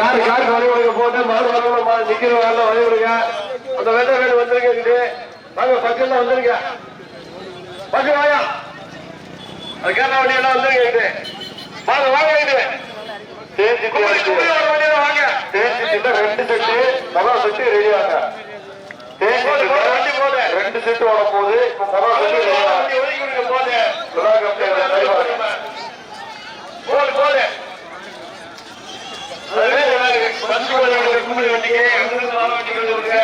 Car காருக்கு வழி விடுங்க போட்டு மாடு வரணும் நிக்கிற வரல வழி விடுங்க அந்த வெள்ளை வேலை வந்துருங்க இங்கிட்டு வாங்க பக்கத்துல வந்துருங்க. பக்கம் வாங்க. அது கேரளா வண்டி எல்லாம் வந்துருங்க இங்கிட்டு வாங்க வாங்க வாங்க. ரெண்டு செட்டு. மகா செட்டு ரெடி போகுது ரெண்டு செட்டு வர போகுது. இப்ப மகா செட்டு போடு பத்து. கோடி கும்படி வண்டிக்கு அங்கிருந்து நாலு வண்டிக்கு விடுங்க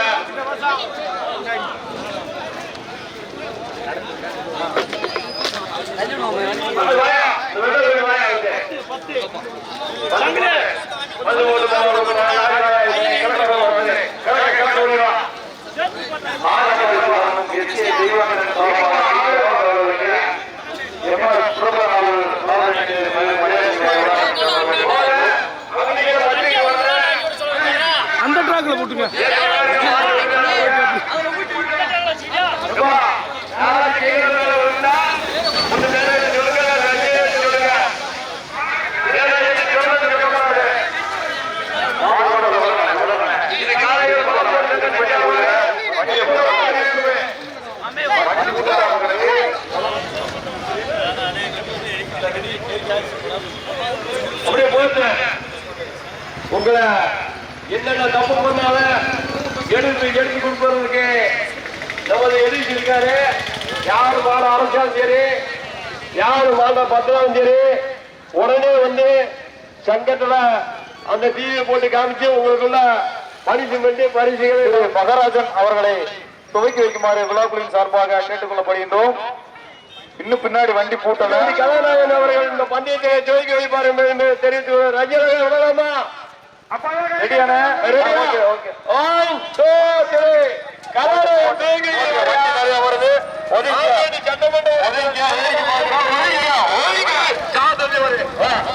அந்த போட்டுங்க. பத்திரம் சரி. உடனே வந்து சங்கத்துல அந்த டிவியை போட்டு காமிச்சு உங்களுக்குள்ள பரிசு பண்ணி பரிசுகளை மகாராஜன் அவர்களை துவக்கி வைக்குமாறு விழாக்குழுவின் சார்பாக கேட்டுக்கொள்ளப்படுகின்றோம். இன்னும் பின்னாடி வண்டி பூட்டல. கதாநாயகன் அவர்கள் இந்த பந்தயத்தை துவக்கி வைப்பார் என்று தெரிவித்து ரஜினி விடலாமா. வருது. சட்டமன்ற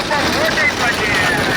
Руку в!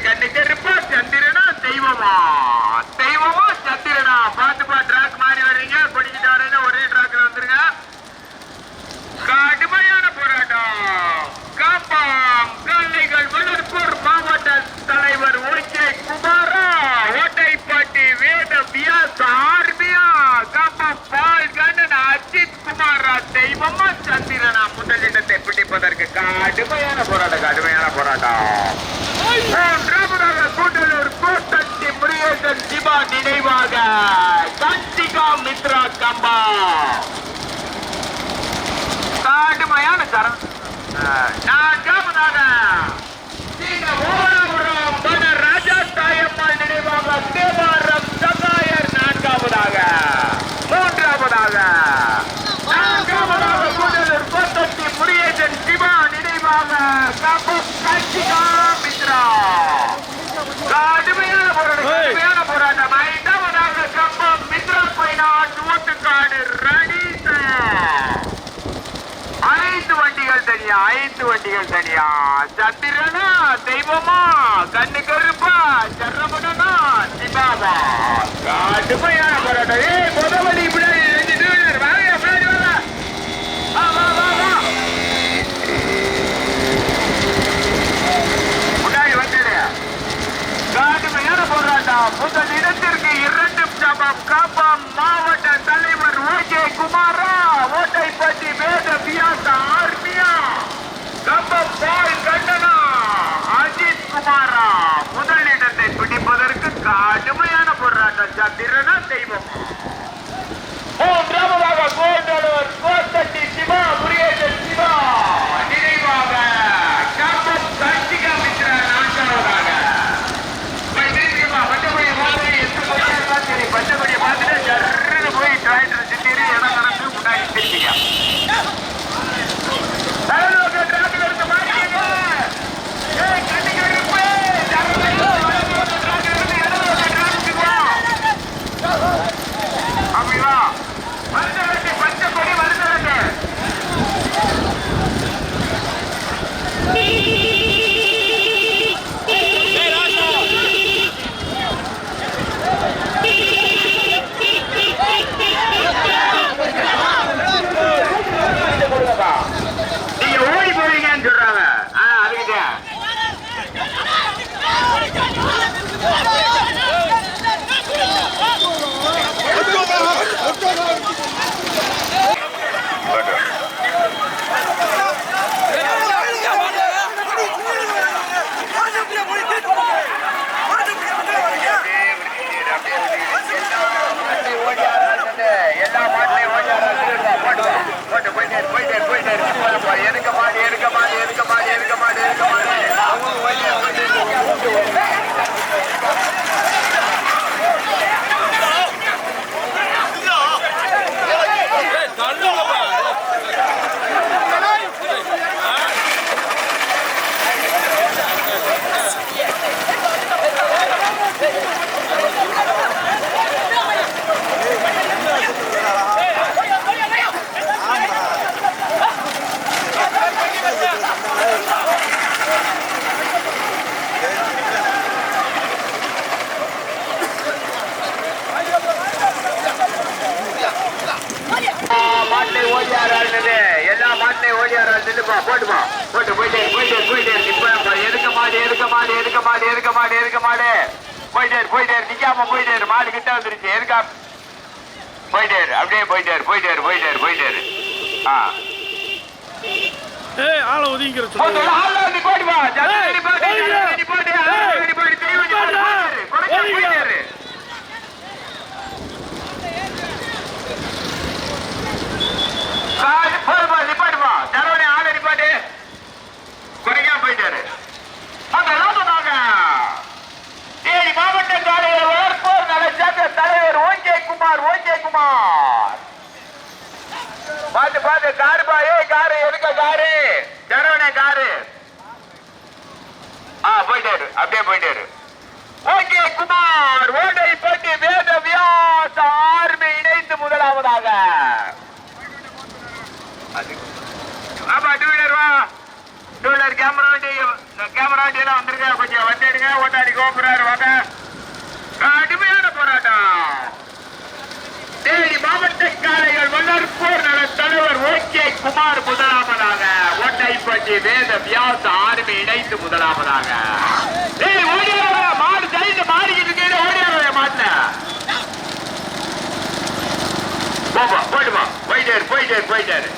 que மாட்டு வண்டிகள் தனியா? சந்திரனா தெய்வமா? கண்ணு கருப்பா? சரவணனா? சிவாபா கடுமையா பரோட்டா ஏ முதவலி மாவட்ட தலைவர் ஓகே குமாரா? ஓட்டை பற்றி வேத வியாசா திறனா தெய்வம். நில்லுப்பா போட்டுப்பா. போட்டு போயிட்டே போயிட்டே போயிட்டே இப்போ எதுக்க மாடு எதுக்க மாடு எதுக்க மாடு எதுக்க மாடு எதுக்க மாடு. போயிட்டே போயிட்டே நிக்காம போயிட்டே மாடு கிட்ட வந்துருச்சு. எதுக்கா போயிட்டே அப்படியே போயிட்டே போயிட்டே போயிட்டே போயிட்டே ஆ. ஏய் ஆள ஒதுங்கிற சொல்லு. ஆள வந்து போடுவா ஜல்லி போடு ஜல்லி போடு ஜல்லி போடு தெய்வம் போடு சாய் போடுவா நிப்பாடுவா தரோனே right here. குமார் முதலாவதாக ஒட்டைப்பட்டி வேத வியாச ஆர்மி இணைத்து முதலாவதாக. ஏய் ஓடிடுற மாடு ஜெயிச்சு மாறிக்கிட்டு இருக்கீங்க ஓடிடுற மாட்ட போமா போயிடுமா போயிட்டாரு போயிட்டாரு போயிட்டாரு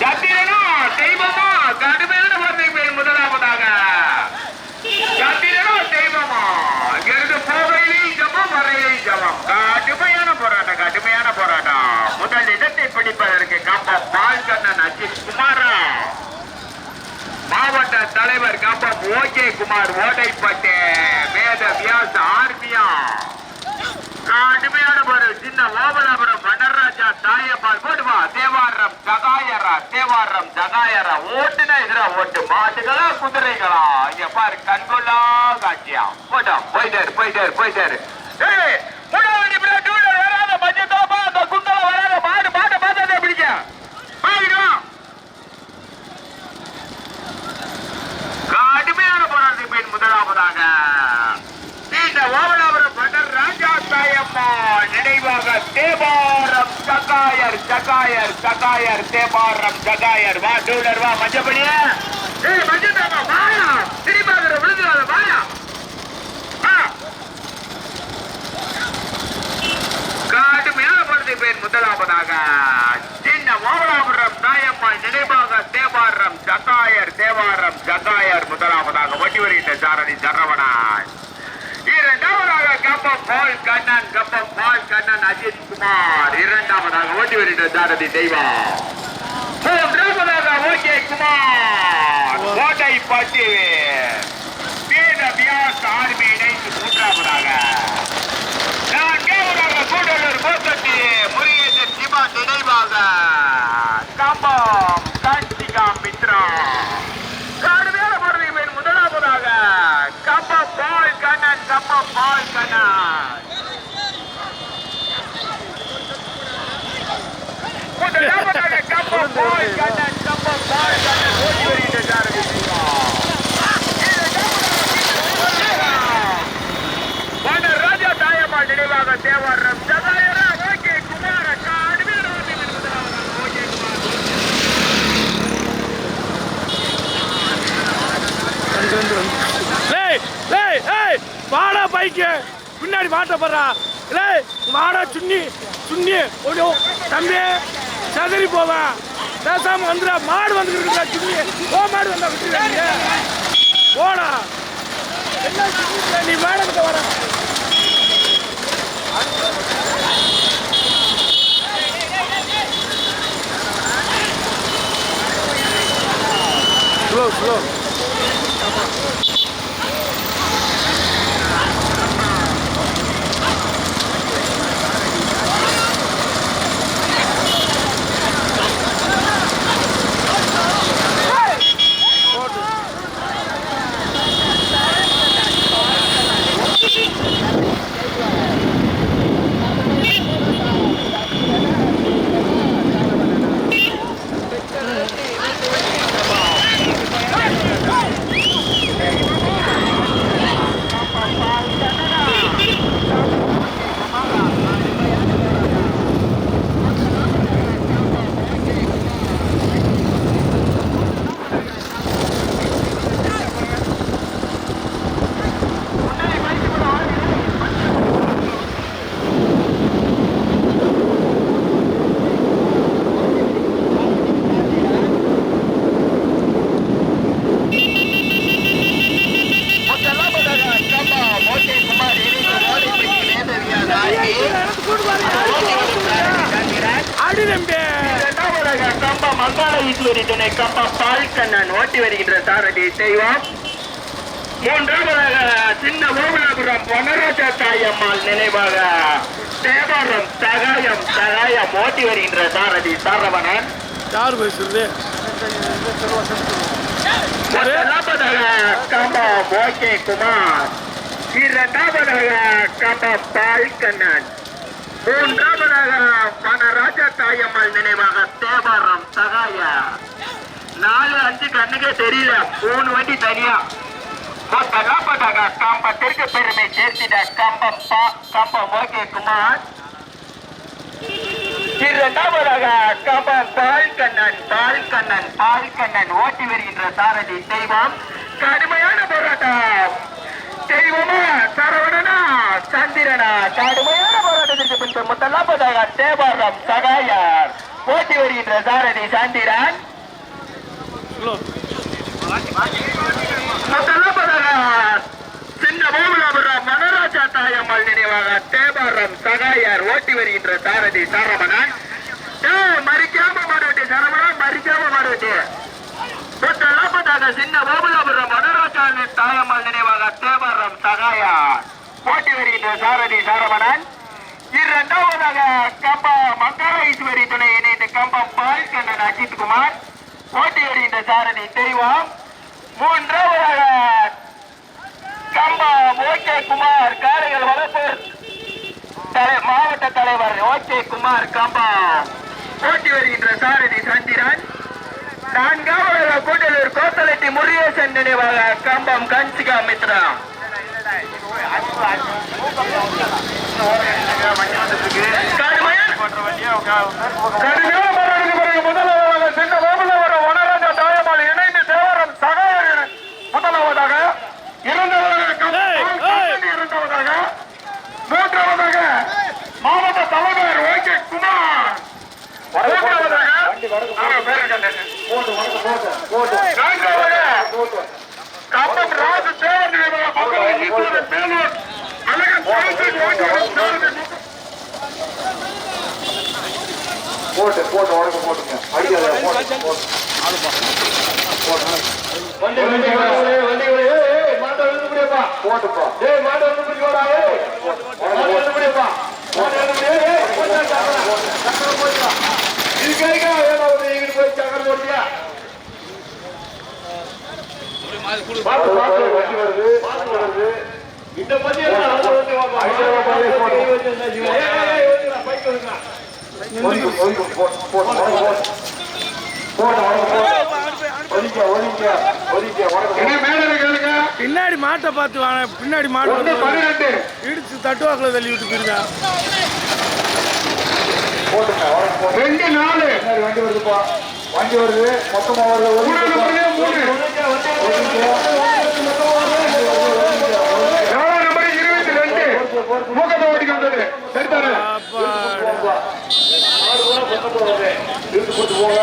சத்திரனா தெய்வமா கடுமையான வார்த்தைகள் முதலாவதாக. சத்திரனா தெய்வமா. இங்கிருந்து போகையிலேயும் முதல் இடத்தை பிடிப்பதற்கு கம்பம் பால்கண்ணன் அஜித் குமாரா. மாவட்ட தலைவர் கம்பம் ஓகே குமார் ஓடைப்பட்டு வேத வியாச ஆர்மியா. கடுமையான ஒரு சின்ன ஓபலாபுரம் வனராஜா தாயப்பால் போடுவா தேவாரம் தகாயரா தேவாரம் தகாயரா ஓட்டுனா எதிரா ஓட்டு. மாட்டுகளா குதிரைகளா? இங்க பாரு கண்கொள்ளா காட்சியா? போட்டா போயிட்டாரு போயிட்டாரு போயிட்டாரு ஜகாயர் ஜகாயர் ஜகாயர் தேபாரம் ஜகாயர். வா டூலர் வா மஞ்சப்படி ஏய் மஞ்சதாமா வாயா. திரும்பாகிற விழுந்துடாத வாயா. ஆ. மேல போராட்டத்தை பேர் முதலாவதாக. சின்ன மோகலாபுரம் தாயம்மாள் நினைவாக தேவாரம் ஜகாயர் தேவாரம் ஜகாயர் முதலாவதாக. ஒட்டி வருகின்ற சாரதி சரவணாய் கப்பம் பால் கண்ணன் கப்பம் பால் கண்ணன் அஜித் குமார் இரண்டாவதாக ஓட்டி வருகின்ற சாரதி தெய்வம். மூன்றாவதாக ஓகே குமார் கோட்டை பட்டி வேத வியாஸ் ஆர்மி இணைந்து மூன்றாவதாக. நான்காவதாக கூடலூர் போத்தட்டி முருகேசன் சிவா நினைவாக. கம்பம் கார்த்திகா மித்ரா கடுமையான போராட்டத்தை முதலாவதாக கம்பம் பால் கண்ணன் கம்பம் பால் கண்ணன் முதலாவதாக கம்பம் பால் கண்ணன் கம்பம் பால் கண்ணன் ஓடி வருகின்ற சாரதி சிவா. வன ராஜா தாயம்மாள் நினைவாக தேவாரம் சகாயரா ஓகே குமார கடுமையான போராட்டத்தை முதலாவதாக ஓகே குமார் லேய் லேய் ஏய் வாடா பைக்கு கஷ்டப்படுறா. இல்லை மாடா சுண்ணி சுண்ணி. ஒரு தம்பி சதறி போவேன் பேசாம வந்துடா மாடு வந்துருக்குறா சுண்ணி. ஓ மாடு வந்தா விட்டுருவாங்க போடா. என்ன சுண்ணி நீ மேடத்துக்கு வர ஸ்லோ ஸ்லோ முதலாவதாக கம்பம் ஓகே குமார் இணைந்து ஓடி அடி தம்பி இரண்டாவதாக மங்காள ஈஸ்வரி துணை கம்ப பால்கண்ணன் ஓட்டி வருகின்ற சாரதி செய்வோம் மூன்றாவதாக சின்ன ஓவலாபுரம் வனராஜா தாயம்மாள் நினைவாக தேவாரம் சகாயம் சகாயம் ஓட்டி வருகின்ற சாரதி சரவணன். யார் பேசுறது? கம்பம் ஓகே குமார். இரண்டாவதாக கம்பம் பால்கண்ணன் மூன்றாவதாக வனராஜா தாயம்மாள் நினைவாக தேவாரம் சகாய. நாலு அஞ்சு கண்ணுக்கே தெரியல. மூணு வண்டி தனியா. முதலாவதாக கம்பத்திற்கு பெருமை சேர்த்திட கம்பம் பா- கம்பம் ஓகே குமார். இரண்டாவதாக கம்பம் பால்கண்ணன் பால்கண்ணன் பால்கண்ணன் ஓட்டி வருகின்ற சாரதி தெய்வம். கடுமையான போராட்டம். தெய்வமா சரவணனா சந்திரனா கடுமையான போராட்டத்திற்கு பின்பு முதலாவதாக தேவாரம் சகாயர். ஓட்டி வருகின்ற சாரதி சந்திரன். சின்ன ஓமலாபுரம் மனராஜா தாயம்மாள் நினைவாக தேவாரம் சகாயார். ஓட்டி வருகின்ற சாரதி சரவணன். ஏய், மறிக்காம மாடுவட்டி சரவணன் மறிக்காம மாடுவட்டி தொட்ட நாற்பதாக சின்ன கோபுலாபுரம் மனராஜா தாயம்மாள் தேவரம் சகாயா போட்டி வருகின்ற சாரதி சாரமணன். இரண்டாவதாக கம்பா மங்களேஸ்வரி துணை இணைந்த கம்பம் பால்கண்ணன் அஜித்குமார். போட்டி வருகின்ற சாரதி தெய்வம். மூன்றாவதாக கம்பம் ஓகே குமார் காரைகள் வளர்ப்போர் மாவட்ட தலைவர் ஓகே குமார் கம்பா போட்டி வருகின்ற சாரதி சந்திரன். நான்காவது கூட்டலூர் கோத்தலட்டி முருகேசன் நினைவாக கம்பம் கன்சிகா மித்ரா. கடுமையான கடுமையான போராட்டத்துக்கு பிறகு முதலாவதாக சின்ன கோபுலாபுரம் வனராஜா தாயம்மாள் இணைந்து தேவரம் சகாயர் முதலாவதாக இரண்டாவதாக கம்பம் ஏய், பால்கண்ணன் இரண்டாவதாக மூன்றாவதாக மாவட்ட தலைவர் ஓகே குமார் மூன்றாவதாக ஆ, பேரு கண்டேன். நான்காவதாக கம்பம் ராஜு தேவர் நினைவாக மங்கள ஈஸ்வரன் மேலூர் அழகன் சாய்ச்சி போன்றவர்கள் தேர்ந்து போட்டு போட்டு உடம்பு போட்டுங்க. அடிக்காத போட்டு போட்டு. வண்டி வண்டி வண்டி வண்டி ஏய் மாட்டை எழுந்து முடியப்பா போட்டுப்பா. ஏய் மாட்டை இந்த வந்து போட்டு உடம்பு போட்டு போட்டு உடம்பு போட்டு. பின்னாடி மாட்டை பார்த்து வாங்க பின்னாடி மாட்டு இடிச்சு தட்டுவாக்கில் தள்ளி விட்டு போயிருக்கா ரெண்டு நாலு. வண்டி வருதுப்பா. வண்டி வருது மொத்தமா வருது மூக்கத்தை ஓட்டிக்கு வந்தது சரிதானே அப்பா இழுத்து போட்டு போங்க